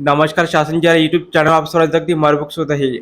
नमस्कार शासनच्या YouTube channel आप सर्वांचं अगदी मार्बुक्स होत आहे.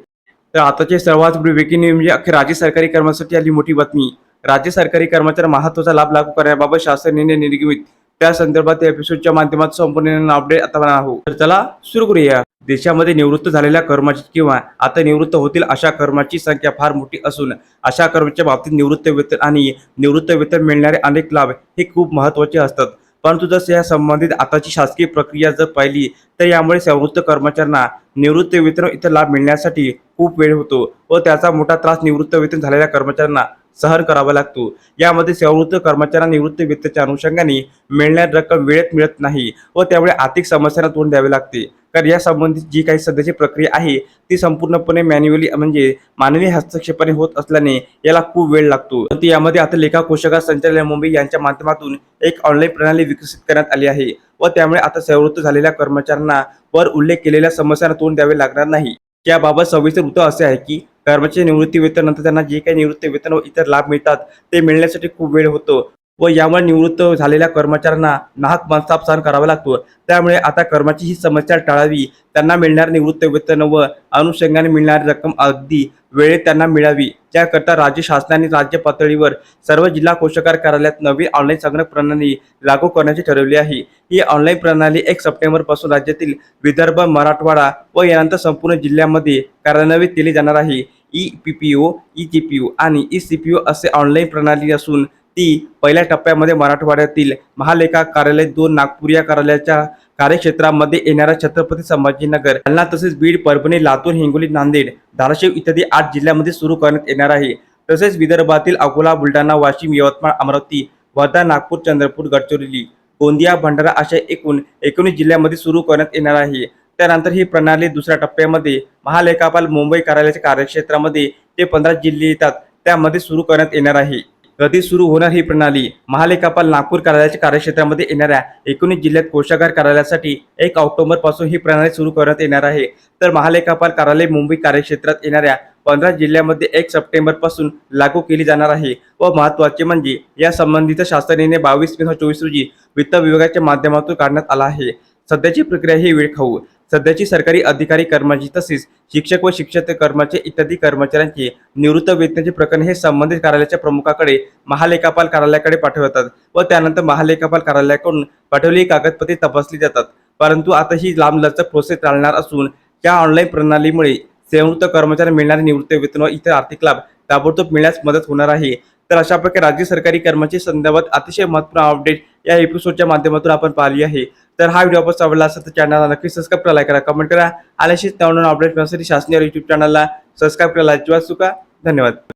तर आताचे सर्वात ब्रेकिंग न्यूज म्हणजे अखेर राज्य सरकारी कर्मचाऱ्यांसाठी आली मोठी बातमी. राज्य सरकारी कर्मचारी महत्त्वाचा लाभ लागू करण्याबाबत शासन निर्णय निर्गमित त्या संदर्भात एपिसोडच्या माध्यमातून संपूर्ण अपडेट आता पाहणार आहोत. तर चला सुरू करूया. देशामध्ये निवृत्त झालेल्या कर्मचारी किंवा आता निवृत्त होतील अशा कर्मचारी संख्या फार मोठी असून अशा कर्माच्या बाबतीत निवृत्त वेतन आणि निवृत्त वेतन मिळणारे अनेक लाभ हे खूप महत्त्वाचे असतात. परंतु जर या संबंधित आताची शासकीय प्रक्रिया जर पाहिली तर यामुळे संवृत्त कर्मचाऱ्यांना निवृत्त वेतन इतर लाभ मिळण्यासाठी खूप वेळ होतो व त्याचा मोठा त्रास निवृत्त वेतन झालेल्या कर्मचाऱ्यांना सहन करावा लागतो. यामध्ये सेवावृत्त कर्मचाऱ्यांना निवृत्त वेतनाच्या अनुषंगाने मिळणारी रक्कम वेळेत मिळत नाही व त्यामुळे आर्थिक समस्यांना तोंड द्यावे लागते. तर या संबंधित जी काही सध्याची प्रक्रिया आहे ती संपूर्णपणे मॅन्युअली म्हणजे मानवी हस्तक्षेपाने होत असल्याने याला खूप वेळ लागतो. तर यामध्ये आता लेखा कोशागार संचालय मुंबई यांच्या माध्यमातून एक ऑनलाईन प्रणाली विकसित करण्यात आली आहे व त्यामुळे आता सेवृत्त झालेल्या कर्मचाऱ्यांना वर उल्लेख केलेल्या समस्यांना तोंड द्यावे लागणार नाही. याबाबत सविस्तर वृत्त असे आहे की कर्मचारी निवृत्ती वेतन नंतर त्यांना जे काही निवृत्ती वेतन व इतर लाभ मिळतात ते मिळण्यासाठी खूप वेळ होतो. व यामुळे निवृत्त झालेल्या कर्मचाऱ्यांना नाहक मनस्ताप सहन करावा लागतो. त्यामुळे आता कर्माची ही समस्या टाळावी त्यांना मिळणारे निवृत्त वेतन व अनुषंगाने मिळणारी रक्कम अगदी वेळेत त्यांना मिळावी. त्याकरता राज्य शासनाने राज्य पातळीवर सर्व जिल्हा कोशकार कार्यालयात नवी ऑनलाईन संगणक प्रणाली लागू करण्याचे ठरवले आहे. ही ऑनलाईन प्रणाली एक सप्टेंबरपासून राज्यातील विदर्भ मराठवाडा व यानंतर संपूर्ण जिल्ह्यामध्ये कार्यान्वित केली जाणार आहे. E P P O E G P O आणि ई सी पी ओ असे ऑनलाईन प्रणाली असून ती पहिल्या टप्प्यामध्ये मराठवाड्यातील महालेखा कार्यालय दोन नागपूर या कार्यालयाच्या कार्यक्षेत्रामध्ये येणाऱ्या छत्रपती संभाजीनगर जालना तसेच बीड परभणी लातूर हिंगोली नांदेड धाराशिव इत्यादी आठ जिल्ह्यामध्ये सुरू करण्यात येणार आहे. तसेच विदर्भातील अकोला बुलढाणा वाशिम यवतमाळ अमरावती वर्धा नागपूर चंद्रपूर गडचिरोली गोंदिया भंडारा अशा एकूण एकोणीस जिल्ह्यामध्ये सुरू करण्यात येणार आहे. त्यानंतर ही प्रणाली दुसऱ्या टप्प्यामध्ये महालेखापाल मुंबई कार्यालयाच्या कार्यक्षेत्रामध्ये ते पंधरा जिल्हे येतात त्यामध्ये सुरू करण्यात येणार आहे. कधी सुरू होणार ही प्रणाली. महालेखापाल नागपूर कार्यालयाच्या कार्यक्षेत्रामध्ये येणाऱ्या एकोणीस जिल्ह्यात कोषागार कार्यालयासाठी एक ऑक्टोबरपासून ही प्रणाली सुरू करण्यात येणार आहे. तर महालेखापाल कार्यालय मुंबई कार्यक्षेत्रात येणाऱ्या पंधरा जिल्ह्यामध्ये एक सप्टेंबरपासून लागू केली जाणार आहे व महत्त्वाचे म्हणजे या संबंधित शासनेने बावीस मे चोवीस रोजी वित्त विभागाच्या माध्यमातून काढण्यात आला आहे. सध्याची प्रक्रिया ही वेळ खाऊ. सध्याची सरकारी अधिकारी कर्मचारी तसेच शिक्षक व शिक्षक कर्मचारी इत्यादी कर्मचाऱ्यांचे निवृत्त वेतनाचे प्रकरण हे संबंधित कार्यालयाच्या प्रमुखाकडे महालेखापाल कार्यालयाकडे पाठवतात व त्यानंतर महालेखापाल कार्यालयाकडून पाठवलेली कागदपत्रे तपासली जातात. परंतु आता ही लांबलचक प्रोसेस चालणार असून त्या ऑनलाईन प्रणालीमुळे सेवृत्त कर्मचारी मिळणारे निवृत्त वेतन व इतर आर्थिक लाभ ताबडतोब मिळण्यास मदत होणार आहे. तर अशा प्रकारे राज्य सरकारी कर्मचारी संदर्भात अतिशय महत्त्वपूर्ण अपडेट या एपिसोडच्या माध्यमातून आपण पाहिली आहे. तर हा व्हिडिओ आपण आवडला असेल तर चॅनलला नक्की सबस्क्राईब करा करा कमेंट करा. आल्याशीच अशीच नवनवीन अपडेट मिळण्यासाठी शासनीय युट्यूब चॅनलला सबस्क्राईब करायला अजिबात चुका. धन्यवाद.